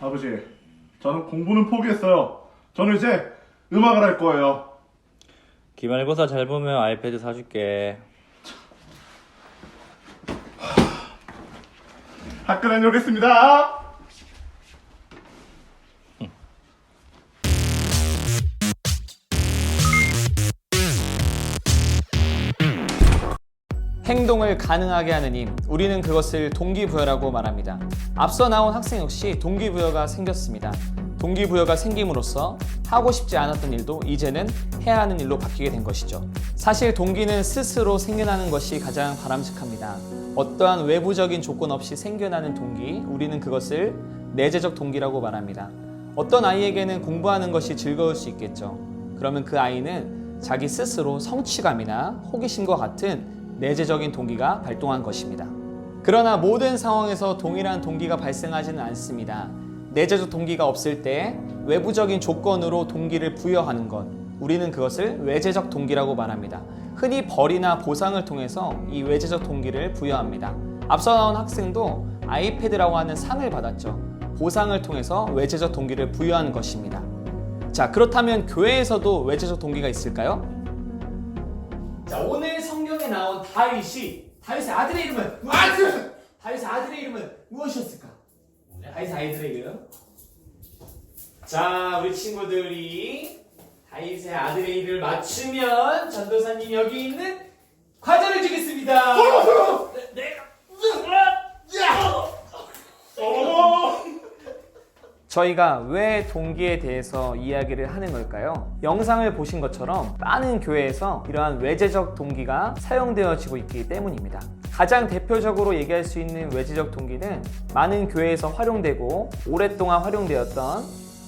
아버지, 저는 공부는 포기했어요. 저는 이제 음악을 할 거예요. 기말고사 잘 보면 아이패드 사줄게. 학교 다녀오겠습니다. 행동을 가능하게 하는 힘, 우리는 그것을 동기부여라고 말합니다. 앞서 나온 학생 역시 동기부여가 생겼습니다. 동기부여가 생김으로써 하고 싶지 않았던 일도 이제는 해야 하는 일로 바뀌게 된 것이죠. 사실 동기는 스스로 생겨나는 것이 가장 바람직합니다. 어떠한 외부적인 조건 없이 생겨나는 동기, 우리는 그것을 내재적 동기라고 말합니다. 어떤 아이에게는 공부하는 것이 즐거울 수 있겠죠. 그러면 그 아이는 자기 스스로 성취감이나 호기심과 같은 내재적인 동기가 발동한 것입니다. 그러나 모든 상황에서 동일한 동기가 발생하지는 않습니다. 내재적 동기가 없을 때 외부적인 조건으로 동기를 부여하는 것, 우리는 그것을 외재적 동기라고 말합니다. 흔히 벌이나 보상을 통해서 이 외재적 동기를 부여합니다. 앞서 나온 학생도 아이패드라고 하는 상을 받았죠. 보상을 통해서 외재적 동기를 부여하는 것입니다. 자, 그렇다면 교회에서도 외재적 동기가 있을까요? 자, 오늘 성경에 나온 다윗이 다윗의 아들의 이름은 무엇이었을까? 다윗의 아들의 이름은 무엇이었을까? 다윗의 아이들의 이름. 자, 우리 친구들이 다윗의 아들의 이름을 맞추면 전도사님 여기 있는 과자를 주겠습니다. 네, 내가 저희가 왜 동기에 대해서 이야기를 하는 걸까요? 영상을 보신 것처럼 많은 교회에서 이러한 외재적 동기가 사용되어지고 있기 때문입니다. 가장 대표적으로 얘기할 수 있는 외재적 동기는 많은 교회에서 활용되고 오랫동안 활용되었던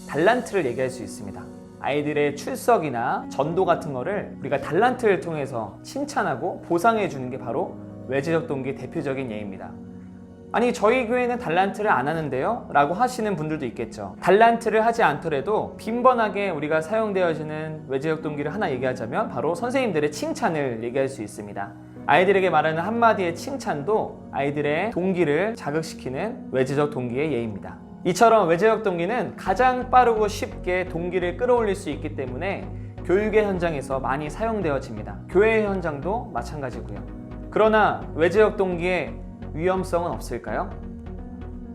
달란트를 얘기할 수 있습니다. 아이들의 출석이나 전도 같은 거를 우리가 달란트를 통해서 칭찬하고 보상해 주는 게 바로 외재적 동기의 대표적인 예입니다. 아니 저희 교회는 달란트를 안 하는데요? 라고 하시는 분들도 있겠죠. 달란트를 하지 않더라도 빈번하게 우리가 사용되어지는 외재적 동기를 하나 얘기하자면 바로 선생님들의 칭찬을 얘기할 수 있습니다. 아이들에게 말하는 한마디의 칭찬도 아이들의 동기를 자극시키는 외재적 동기의 예입니다. 이처럼 외재적 동기는 가장 빠르고 쉽게 동기를 끌어올릴 수 있기 때문에 교육의 현장에서 많이 사용되어집니다. 교회 현장도 마찬가지고요. 그러나 외재적 동기의 위험성은 없을까요?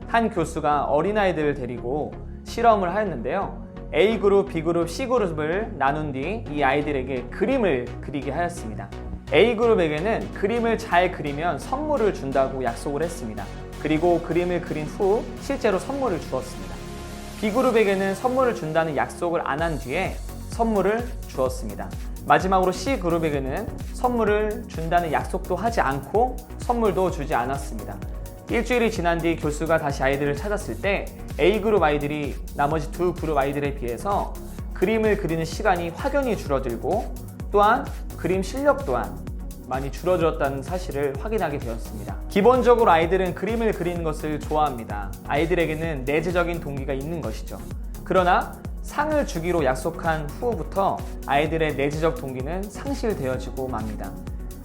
한 교수가 어린아이들을 데리고 실험을 하였는데요. A그룹, B그룹, C그룹을 나눈 뒤 이 아이들에게 그림을 그리게 하였습니다. A그룹에게는 그림을 잘 그리면 선물을 준다고 약속을 했습니다. 그리고 그림을 그린 후 실제로 선물을 주었습니다. B그룹에게는 선물을 준다는 약속을 안 한 뒤에 선물을 주었습니다. 마지막으로 C그룹에게는 선물을 준다는 약속도 하지 않고 선물도 주지 않았습니다. 일주일이 지난 뒤 교수가 다시 아이들을 찾았을 때 A그룹 아이들이 나머지 두 그룹 아이들에 비해서 그림을 그리는 시간이 확연히 줄어들고 또한 그림 실력 또한 많이 줄어들었다는 사실을 확인하게 되었습니다. 기본적으로 아이들은 그림을 그리는 것을 좋아합니다. 아이들에게는 내재적인 동기가 있는 것이죠. 그러나 상을 주기로 약속한 후부터 아이들의 내재적 동기는 상실되어지고 맙니다.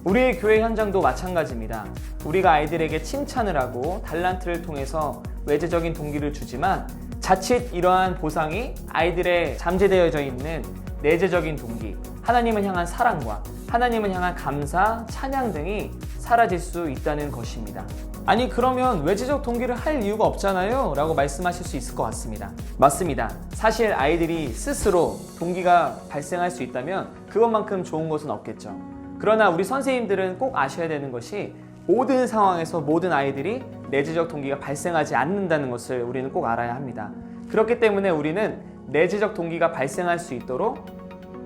우리의 교회 현장도 마찬가지입니다. 우리가 아이들에게 칭찬을 하고 달란트를 통해서 외재적인 동기를 주지만 자칫 이러한 보상이 아이들의 잠재되어져 있는 내재적인 동기, 하나님을 향한 사랑과 하나님을 향한 감사, 찬양 등이 사라질 수 있다는 것입니다. 아니 그러면 외재적 동기를 할 이유가 없잖아요? 라고 말씀하실 수 있을 것 같습니다. 맞습니다. 사실 아이들이 스스로 동기가 발생할 수 있다면 그것만큼 좋은 것은 없겠죠. 그러나 우리 선생님들은 꼭 아셔야 되는 것이 모든 상황에서 모든 아이들이 내재적 동기가 발생하지 않는다는 것을 우리는 꼭 알아야 합니다. 그렇기 때문에 우리는 내재적 동기가 발생할 수 있도록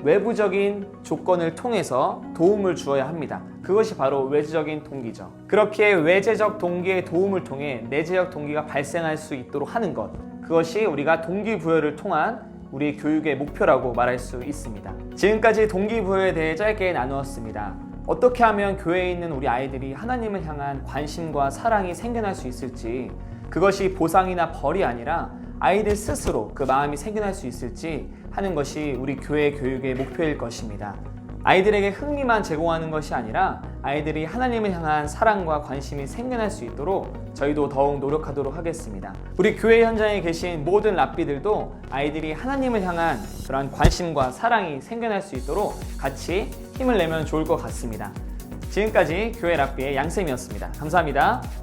외부적인 조건을 통해서 도움을 주어야 합니다. 그것이 바로 외재적인 동기죠. 그렇게 외재적 동기의 도움을 통해 내재적 동기가 발생할 수 있도록 하는 것. 그것이 우리가 동기부여를 통한 우리 교육의 목표라고 말할 수 있습니다. 지금까지 동기부여에 대해 짧게 나누었습니다. 어떻게 하면 교회에 있는 우리 아이들이 하나님을 향한 관심과 사랑이 생겨날 수 있을지, 그것이 보상이나 벌이 아니라 아이들 스스로 그 마음이 생겨날 수 있을지 하는 것이 우리 교회 교육의 목표일 것입니다. 아이들에게 흥미만 제공하는 것이 아니라 아이들이 하나님을 향한 사랑과 관심이 생겨날 수 있도록 저희도 더욱 노력하도록 하겠습니다. 우리 교회 현장에 계신 모든 랍비들도 아이들이 하나님을 향한 그런 관심과 사랑이 생겨날 수 있도록 같이 힘을 내면 좋을 것 같습니다. 지금까지 교회 랍비의 양쌤이었습니다. 감사합니다.